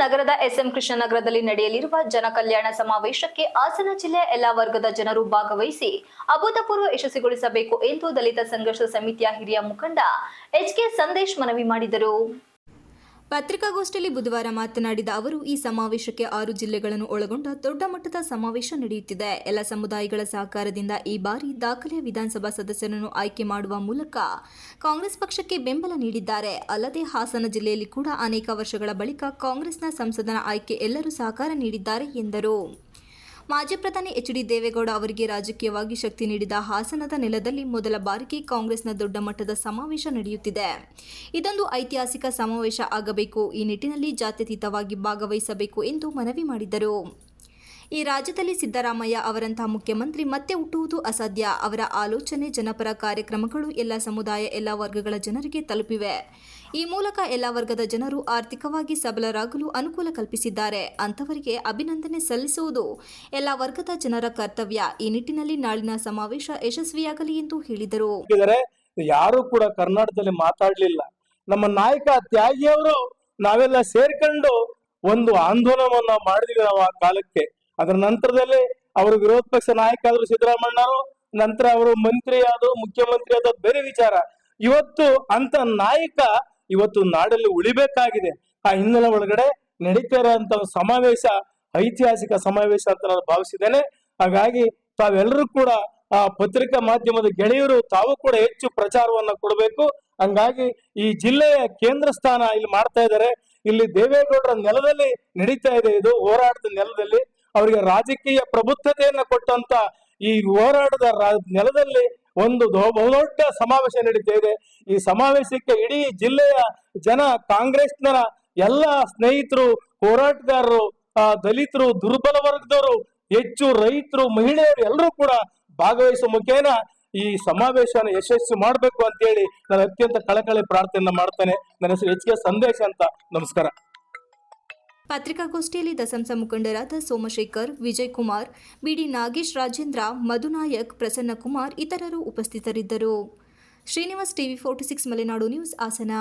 ನಗರದ ಎಸ್ಎಂ ಕೃಷ್ಣನಗರದಲ್ಲಿ ನಡೆಯಲಿರುವ ಜನಕಲ್ಯಾಣ ಸಮಾವೇಶಕ್ಕೆ ಹಾಸನ ಜಿಲ್ಲೆಯ ಎಲ್ಲಾ ವರ್ಗದ ಜನರು ಭಾಗವಹಿಸಿ ಅಭೂತಪೂರ್ವ ಯಶಸ್ವಿಗೊಳಿಸಬೇಕು ಎಂದು ದಲಿತ ಸಂಘರ್ಷ ಸಮಿತಿಯ ಹಿರಿಯ ಮುಖಂಡ ಎಚ್ ಕೆ ಸಂದೇಶ್ ಮನವಿ ಮಾಡಿದರು. ಪತ್ರಿಕಾಗೋಷ್ಠಿಯಲ್ಲಿ ಬುಧವಾರ ಮಾತನಾಡಿದ ಅವರು, ಈ ಸಮಾವೇಶಕ್ಕೆ ಆರು ಜಿಲ್ಲೆಗಳನ್ನು ಒಳಗೊಂಡ ದೊಡ್ಡ ಮಟ್ಟದ ಸಮಾವೇಶ ನಡೆಯುತ್ತಿದೆ. ಎಲ್ಲ ಸಮುದಾಯಗಳ ಸಹಕಾರದಿಂದ ಈ ಬಾರಿ ದಾಖಲೆಯ ವಿಧಾನಸಭಾ ಸದಸ್ಯರನ್ನು ಆಯ್ಕೆ ಮಾಡುವ ಮೂಲಕ ಕಾಂಗ್ರೆಸ್ ಪಕ್ಷಕ್ಕೆ ಬೆಂಬಲ ನೀಡಿದ್ದಾರೆ. ಅಲ್ಲದೆ ಹಾಸನ ಜಿಲ್ಲೆಯಲ್ಲಿ ಕೂಡ ಅನೇಕ ವರ್ಷಗಳ ಬಳಿಕ ಕಾಂಗ್ರೆಸ್ನ ಸಂಸದನ ಆಯ್ಕೆ ಎಲ್ಲರೂ ಸಹಕಾರ ನೀಡಿದ್ದಾರೆ ಎಂದರು. ಮಾಜಿ ಪ್ರಧಾನಿ ಎಚ್ ಡಿ ದೇವೇಗೌಡ ಅವರಿಗೆ ರಾಜಕೀಯವಾಗಿ ಶಕ್ತಿ ನೀಡಿದ ಹಾಸನದ ನೆಲದಲ್ಲಿ ಮೊದಲ ಬಾರಿಗೆ ಕಾಂಗ್ರೆಸ್ನ ದೊಡ್ಡ ಮಟ್ಟದ ಸಮಾವೇಶ ನಡೆಯುತ್ತಿದೆ. ಇದೊಂದು ಐತಿಹಾಸಿಕ ಸಮಾವೇಶ ಆಗಬೇಕು. ಈ ನಿಟ್ಟಿನಲ್ಲಿ ಜಾತ್ಯತೀತವಾಗಿ ಭಾಗವಹಿಸಬೇಕು ಎಂದು ಮನವಿ ಮಾಡಿದರು. ಈ ರಾಜ್ಯದಲ್ಲಿ ಸಿದ್ದರಾಮಯ್ಯ ಅವರಂತಹ ಮುಖ್ಯಮಂತ್ರಿ ಮತ್ತೆ ಹುಟ್ಟುವುದು ಅಸಾಧ್ಯ. ಅವರ ಆಲೋಚನೆ, ಜನಪರ ಕಾರ್ಯಕ್ರಮಗಳು ಎಲ್ಲ ಸಮುದಾಯ, ಎಲ್ಲ ವರ್ಗಗಳ ಜನರಿಗೆ ತಲುಪಿವೆ. ಈ ಮೂಲಕ ಎಲ್ಲ ವರ್ಗದ ಜನರು ಆರ್ಥಿಕವಾಗಿ ಸಬಲರಾಗಲು ಅನುಕೂಲ ಕಲ್ಪಿಸಿದ್ದಾರೆ. ಅಂಥವರಿಗೆ ಅಭಿನಂದನೆ ಸಲ್ಲಿಸುವುದು ಎಲ್ಲ ವರ್ಗದ ಜನರ ಕರ್ತವ್ಯ. ಈ ನಿಟ್ಟಿನಲ್ಲಿ ನಾಳಿನ ಸಮಾವೇಶ ಯಶಸ್ವಿಯಾಗಲಿ ಎಂದು ಹೇಳಿದರು. ಯಾರು ಕೂಡ ಕರ್ನಾಟಕದಲ್ಲಿ ಮಾತಾಡಲಿಲ್ಲ. ನಮ್ಮ ನಾಯಕ ತ್ಯಾಗಿಯವರು ನಾವೆಲ್ಲ ಸೇರ್ಕೊಂಡು ಒಂದು ಆಂದೋಲನವನ್ನ ಮಾಡಿದ್ವಿ ನಾವು ಆ ಕಾಲಕ್ಕೆ. ಅದರ ನಂತರದಲ್ಲಿ ಅವರು ವಿರೋಧ ಪಕ್ಷ ನಾಯಕ ಆದ್ರು ಸಿದ್ದರಾಮಣ್ಣರು ನಂತರ ಅವರು ಮಂತ್ರಿ ಆದ್ರು ಮುಖ್ಯಮಂತ್ರಿ ಆದ ಬೇರೆ ವಿಚಾರ. ಇವತ್ತು ಅಂತ ನಾಯಕ ಇವತ್ತು ನಾಡಲ್ಲಿ ಉಳಿಬೇಕಾಗಿದೆ. ಆ ಹಿನ್ನೆಲೆ ಒಳಗಡೆ ನಡೀತಾ ಇರೋಂತ ಸಮಾವೇಶ, ಐತಿಹಾಸಿಕ ಸಮಾವೇಶ ಅಂತ ನಾನು ಭಾವಿಸಿದ್ದೇನೆ. ಹಾಗಾಗಿ ತಾವೆಲ್ಲರೂ ಕೂಡ ಆ ಪತ್ರಿಕಾ ಮಾಧ್ಯಮದ ಗೆಳೆಯರು ತಾವು ಕೂಡ ಹೆಚ್ಚು ಪ್ರಚಾರವನ್ನ ಕೊಡಬೇಕು. ಹಂಗಾಗಿ ಈ ಜಿಲ್ಲೆಯ ಕೇಂದ್ರ ಸ್ಥಾನ ಇಲ್ಲಿ ಮಾಡ್ತಾ ಇದ್ದಾರೆ. ಇಲ್ಲಿ ದೇವೇಗೌಡರ ನೆಲದಲ್ಲಿ ನಡೀತಾ ಇದೆ, ಇದು ಹೋರಾಟದ ನೆಲದಲ್ಲಿ. ಅವರಿಗೆ ರಾಜಕೀಯ ಪ್ರಬುದ್ಧತೆಯನ್ನು ಕೊಟ್ಟಂತ ಈ ಹೋರಾಟದ ನೆಲದಲ್ಲಿ ಒಂದು ಬಹುದೊಡ್ಡ ಸಮಾವೇಶ ನಡೀತಾ ಇದೆ. ಈ ಸಮಾವೇಶಕ್ಕೆ ಇಡೀ ಜಿಲ್ಲೆಯ ಜನ, ಕಾಂಗ್ರೆಸ್ನ ಎಲ್ಲ ಸ್ನೇಹಿತರು, ಹೋರಾಟಗಾರರು ದಲಿತರು, ದುರ್ಬಲ ವರ್ಗದವರು, ಹೆಚ್ಚು ರೈತರು, ಮಹಿಳೆಯರು ಎಲ್ಲರೂ ಕೂಡ ಭಾಗವಹಿಸುವ ಮುಖೇನ ಈ ಸಮಾವೇಶನ ಯಶಸ್ಸು ಮಾಡಬೇಕು ಅಂತ ಹೇಳಿ ನಾನು ಅತ್ಯಂತ ಕಳಕಳಿ ಪ್ರಾರ್ಥನೆ ಮಾಡ್ತೇನೆ. ನನ್ನ ಹೆಸರು ಎಚ್ ಸಂದೇಶ ಅಂತ. ನಮಸ್ಕಾರ. ಪತ್ರಿಕಾಗೋಷ್ಠಿಯಲ್ಲಿ ದಸಂಸ ಮುಖಂಡರಾದ ಸೋಮಶೇಖರ್ ವಿಜಯ್ ಕುಮಾರ್ ಬಿಡಿ ನಾಗೇಶ್, ರಾಜೇಂದ್ರ, ಮಧುನಾಯಕ್, ಪ್ರಸನ್ನಕುಮಾರ್ ಇತರರು ಉಪಸ್ಥಿತರಿದ್ದರು. Srinivas TV forty six, Malenadu news, Hassan.